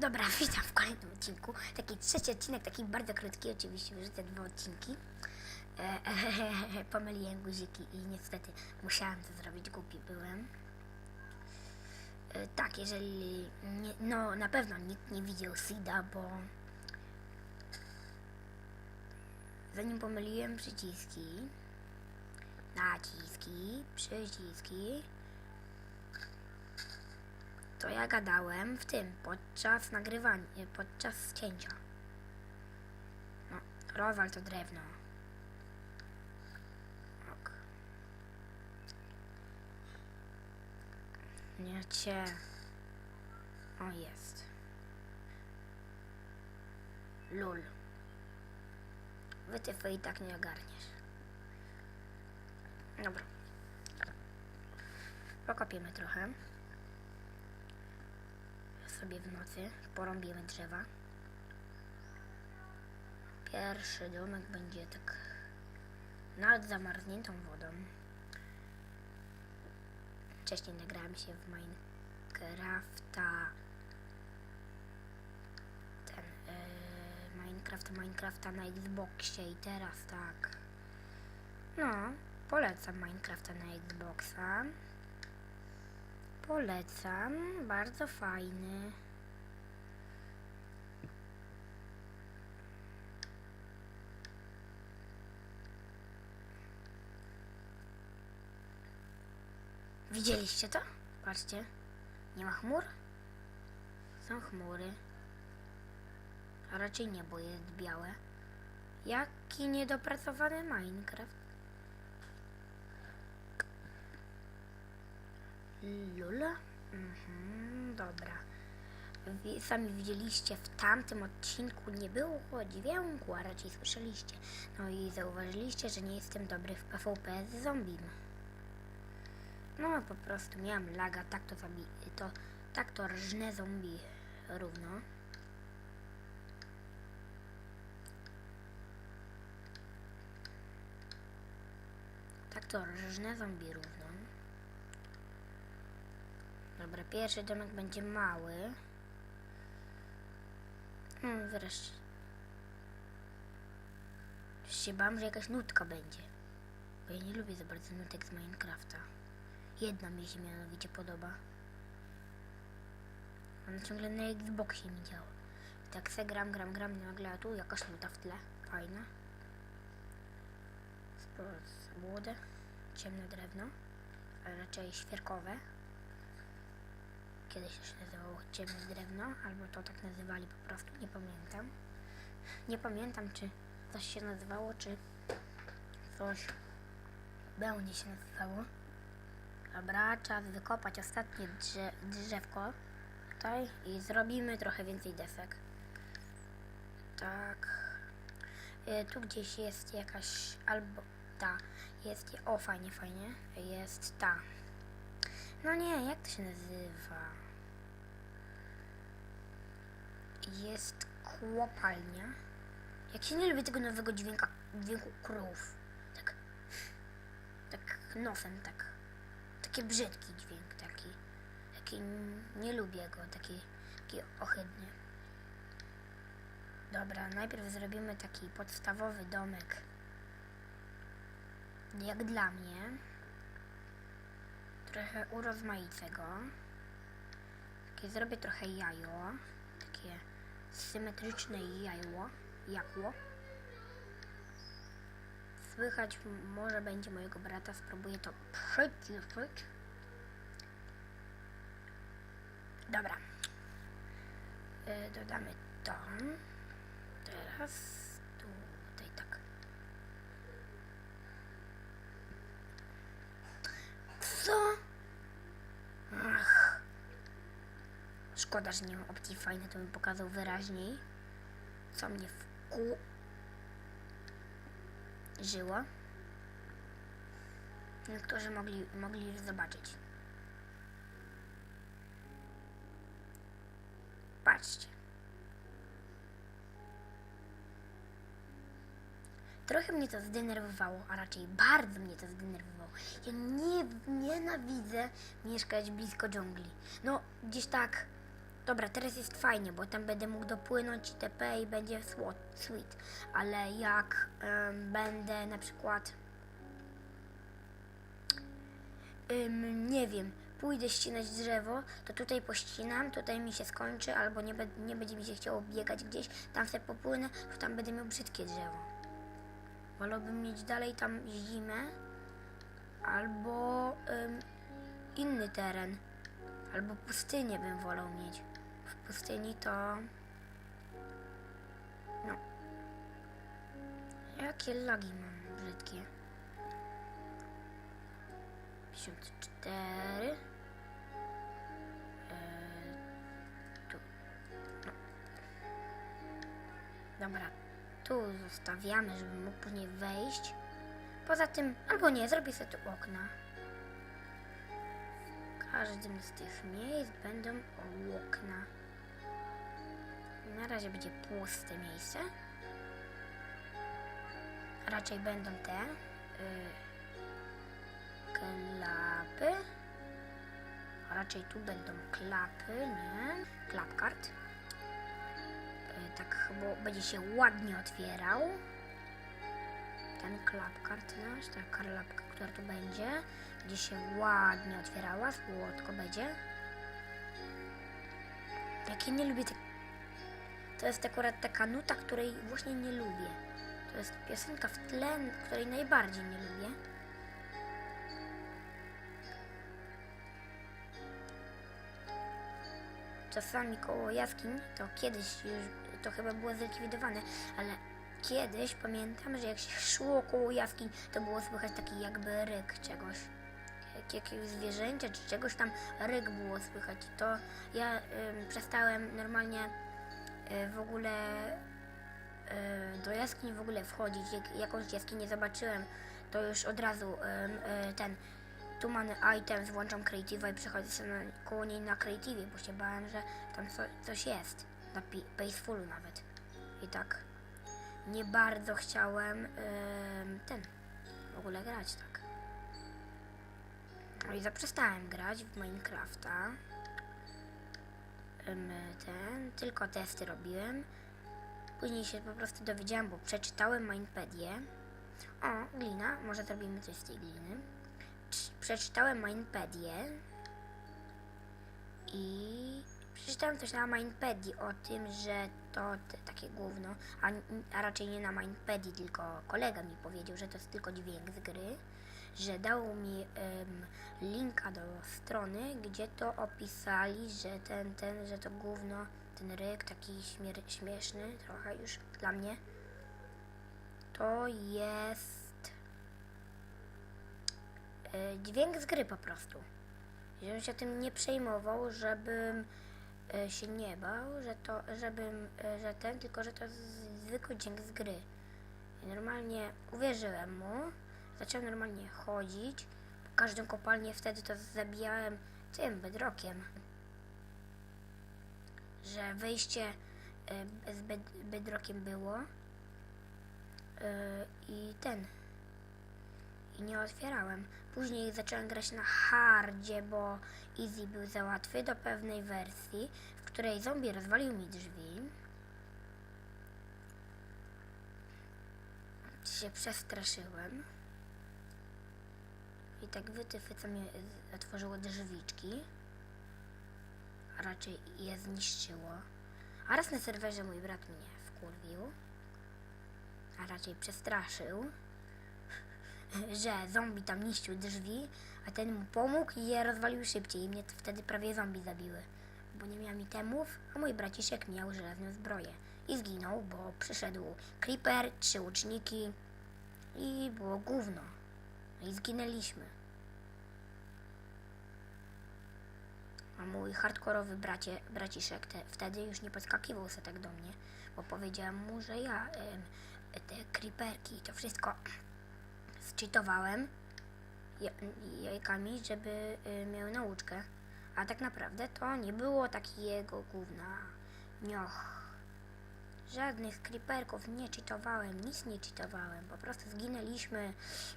Dobra, witam w kolejnym odcinku. Taki trzeci odcinek, taki bardzo krótki, oczywiście wyrzucę dwa odcinki. E, e, pomyliłem guziki i niestety musiałem to zrobić, głupi byłem. E, tak, jeżeli... Nie, no, na pewno nikt nie widział Sida, bo... Zanim pomyliłem przyciski, naciski, przyciski, to ja gadałem w tym, podczas nagrywania, podczas cięcia. No, rozwal to drewno. Ok. Nie cię. O, jest. Lul. Wytyfy i tak nie ogarniesz. Dobra. Pokopiemy trochę sobie w nocy, porąbiemy drzewa. Pierwszy domek będzie tak nad zamarzniętą wodą. Wcześniej nagrałem się w Minecrafta. Ten yy, Minecraft, Minecrafta na Xboxie i teraz tak. No, polecam Minecrafta na Xboxa. Polecam, bardzo fajny. Widzieliście to? Patrzcie. Nie ma chmur? Są chmury. A raczej niebo jest białe. Jaki niedopracowany Minecraft. Lula? Mhm, dobra. Sami widzieliście, w tamtym odcinku nie było dźwięku, a raczej słyszeliście. No i zauważyliście, że nie jestem dobry w PvP z zombie. No po prostu miałem laga, tak to zabi to, tak to rżnę zombie równo. Tak to rżnę zombie równo. Dobra, pierwszy domek będzie mały. No, wreszcie. Już się bałam, że jakaś nutka będzie. Bo ja nie lubię za bardzo nutek z Minecrafta. Jedna mi się mianowicie podoba. Ona ciągle na Xboxie mi działa. Tak se gram, gram, gram, nagle a tu jakaś nuta w tle. Fajna. Sporo młode, ciemne drewno, ale raczej świerkowe kiedyś to się nazywało ciemne drewno, albo to tak nazywali po prostu, nie pamiętam. Nie pamiętam, czy coś się nazywało, czy coś będzie się nazywało. Dobra, czas wykopać ostatnie drze drzewko tutaj i zrobimy trochę więcej desek. Tak. Y, tu gdzieś jest jakaś, albo ta, jest, o fajnie, fajnie, jest ta. No nie, jak to się nazywa? Jest kłopalnia. Jak się nie lubię tego nowego dźwięka, dźwięku krów. Tak, tak nosem, tak. Taki brzydki dźwięk, taki. Taki, nie lubię go, taki, taki ohydny. Dobra, najpierw zrobimy taki podstawowy domek. Jak dla mnie trochę urozmaicę go. Takie zrobię trochę jajo. Takie symetryczne jajo. Jakło. Słychać może będzie mojego brata. Spróbuję to przyciszyć. Dobra. Y, dodamy to. Teraz tutaj tak. Co? Ach. Szkoda, że nie mam opcji fajne, to bym pokazał wyraźniej, co mnie wkłu... żyło. Niektórzy mogli, mogli już zobaczyć. Patrzcie. Trochę mnie to zdenerwowało, a raczej bardzo mnie to zdenerwowało. Ja nie, nienawidzę mieszkać blisko dżungli. No, gdzieś tak Dobra, teraz jest fajnie, bo tam będę mógł dopłynąć TP i będzie sweet. Ale jak em, będę na przykład. Ym, nie wiem, pójdę ścinać drzewo, to tutaj pościnam, tutaj mi się skończy, albo nie, nie będzie mi się chciało biegać gdzieś, tam sobie popłynę, to tam będę miał brzydkie drzewo. Wolałbym mieć dalej tam zimę, albo ym, inny teren, albo pustynię bym wolał mieć. W pustyni to... No. Jakie lagi mam brzydkie. 54. Eee, tu. No. Dobra. Tu zostawiamy, żeby mógł później wejść. Poza tym, albo nie, zrobię sobie tu okna. W każdym z tych miejsc będą okna. Na razie będzie puste miejsce. Raczej będą te. y, klapy. Raczej tu będą klapy, nie? Klapkart. Y, Tak, bo będzie się ładnie otwierał. Ten klapkart nasz, ta klapka, która tu będzie, będzie się ładnie otwierała, słodko będzie. Jak ja nie lubię te... To jest akurat taka nuta, której właśnie nie lubię. To jest piosenka w tle, której najbardziej nie lubię. czasami koło jaskiń, to kiedyś już, to chyba było zlikwidowane, ale kiedyś pamiętam, że jak się szło koło jaskiń, to było słychać taki jakby ryk czegoś. Jak, jakiegoś zwierzęcia czy czegoś tam ryk było słychać. To ja ym, przestałem normalnie w ogóle y, do jaskiń w ogóle wchodzić. Jak jakąś jaskinię zobaczyłem, to już od razu y, ten tu items, włączam creative'a i przechodzę sobie na, koło niej na creative, bo się bałem, że tam co, coś jest. Na Peacefulu nawet. I tak nie bardzo chciałem ten w ogóle grać tak. No i zaprzestałem grać w Minecrafta. Ten, tylko testy robiłem. Później się po prostu dowiedziałem, bo przeczytałem Mindpedię. O, glina, może zrobimy coś z tej gliny prz- przeczytałem Mindpedię i przeczytałem coś na Mindpedii o tym, że to te, takie gówno, a, a raczej nie na Mindpedii, tylko kolega mi powiedział, że to jest tylko dźwięk z gry, że dał mi em, linka do strony, gdzie to opisali, że ten, ten, że to gówno, ten ryk taki śmier- śmieszny trochę już dla mnie, to jest e, dźwięk z gry po prostu. Żebym się tym nie przejmował, żebym e, się nie bał, że to, żebym, e, że ten, tylko że to z- zwykły dźwięk z gry. I normalnie uwierzyłem mu, zacząłem normalnie chodzić, po każdą kopalnię wtedy to zabijałem tym bedrokiem. Że wyjście e, z bed- bedrokiem było e, i ten, i nie otwierałem. Później zacząłem grać na hardzie, bo easy był za łatwy do pewnej wersji, w której zombie rozwalił mi drzwi. Się przestraszyłem. I tak wytyfy, co mi z- otworzyło drzwiczki, a raczej je zniszczyło. A raz na serwerze mój brat mnie wkurwił, a raczej przestraszył że zombie tam niszczył drzwi, a ten mu pomógł i je rozwalił szybciej i mnie wtedy prawie zombie zabiły. Bo nie miałem itemów, a mój braciszek miał żelazną zbroję. I zginął, bo przyszedł creeper, trzy łuczniki i było gówno. I zginęliśmy. A mój hardkorowy bracie, braciszek te, wtedy już nie podskakiwał se tak do mnie, bo powiedziałem mu, że ja em, te creeperki, to wszystko zcheatowałem ja- jajkami, żeby y, miał nauczkę. A tak naprawdę to nie było takiego gówna. Nioch. Żadnych creeperków nie cheatowałem, nic nie cheatowałem. Po prostu zginęliśmy,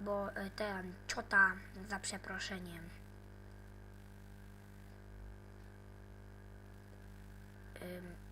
bo y, ten ciota za przeproszeniem. puść